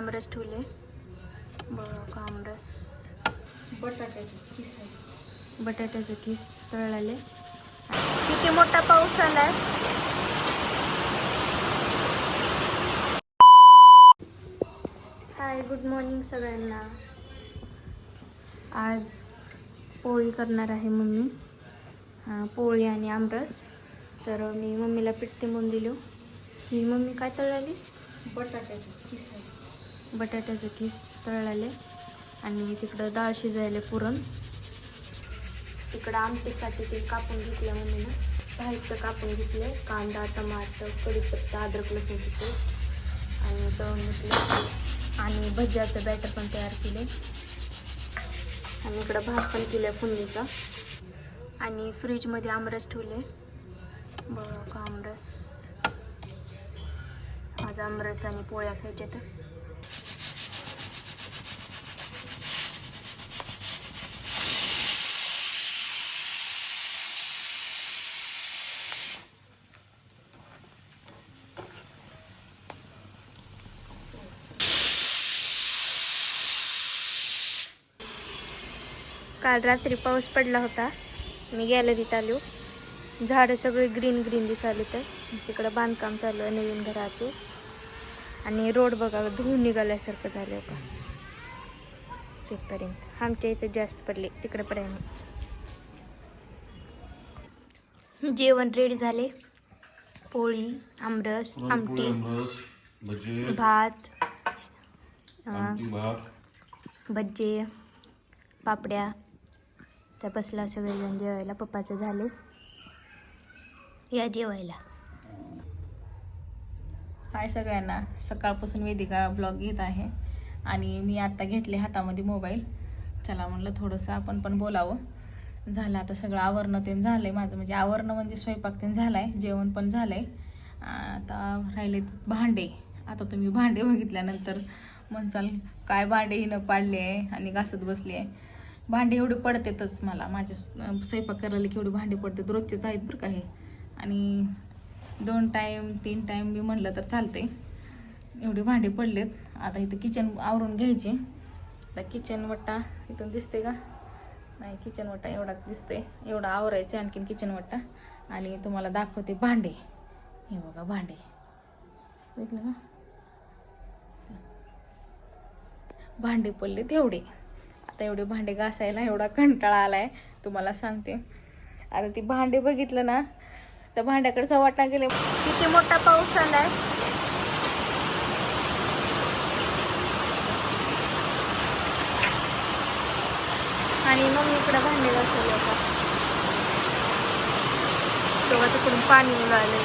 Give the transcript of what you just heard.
आमरस ठेवले. बघा आमरस बटाट्याचे किस आहे बटाट्याचे किस तळले किती मोठा पाऊस आलाय? हाय गुड मॉर्निंग सगळ्यांना. आज पोळी करणार आहे मम्मी. हा, पोळी आणि आमरस. तर मी मम्मीला पीठ तिंबून दिलो ही मम्मी काय तळालीस बटाट्याचे किस आहे बटाट्याचे खीस तळलेले आणि तिकडं डाळ शिजायले पुरण. तिकडं आमटीसाठी ते कापून घेतलं मम्मीनं साहित्य कापून घेतले कांदा टमाटर कढीपत्ता अद्रक लसूणची पेस्ट आणि तळून घेतलं. आणि भज्याचं बॅटर पण तयार केले. आणि इकडं भात पण केलं फुंदीचा आणि फ्रीजमध्ये आमरस ठेवले. बघा का आमरस. आज आमरस आणि पोळ्या खायच्या तर काल रात्री पाऊस पडला होता. मी गॅलरीत आलो झाडं सगळे ग्रीन ग्रीन दिसाले तर. तिकडं बांधकाम चालू आहे नवीन घराचे. आणि रोड बघा धुवून निघाल्यासारखं झालं का तिथपर्यंत. आमच्या इथं जास्त पडले. तिकडे पर्यंत जेवण रेडी झाले. पोळी आमरस आमटी भात भज्जे पापड्या. त्या बसला सगळेजण जेवायला. पप्पाचं झाले. या जेवायला. हाय सगळ्यांना. सकाळपासून वेदिका ब्लॉग घेत आहे. आणि मी आत्ता घेतले हातामध्ये मोबाईल चला म्हणलं थोडंसं आपण पण बोलावं. झालं आता सगळं आवरणं ते झालं आहे माझं. म्हणजे आवरणं म्हणजे स्वयंपाक ते झालं आहे जेवण पण झालं आहे आता राहिले भांडे. आता तुम्ही भांडे बघितल्यानंतर म्हणचाल काय भांडे हिनं पाडले आहे आणि घासत बसली आहे? भांडे एवढे पडतेतच मला. माझ्या स्वयंपाक करायला की एवढे भांडे पडतात. रोजचेच आहेत बरं का हे. आणि दोन टाईम तीन टाईम मी म्हणलं तर चालते एवढे भांडे पडलेत. आता इथं किचन आवरून घ्यायचे. आता किचन वट्टा इथून दिसते का? नाही किचन वट्टा एवढाच दिसते एवढा आवरायचं आणखीन किचन वट्टा. आणि तुम्हाला दाखवते भांडे. हे बघा भांडे. बघितलं का? भांडे पडले तेवढे आता एवढे भांडे घासायला एवढा कंटाळा आलाय तुम्हाला सांगते. आता ती भांडे बघितलं ना तर भांड्याकडचा वाटा गेले. किती मोठा पाऊस आलाय. आणि मग इकडे भांडे घासले आता तेव्हा तिकडून पाणी उडाले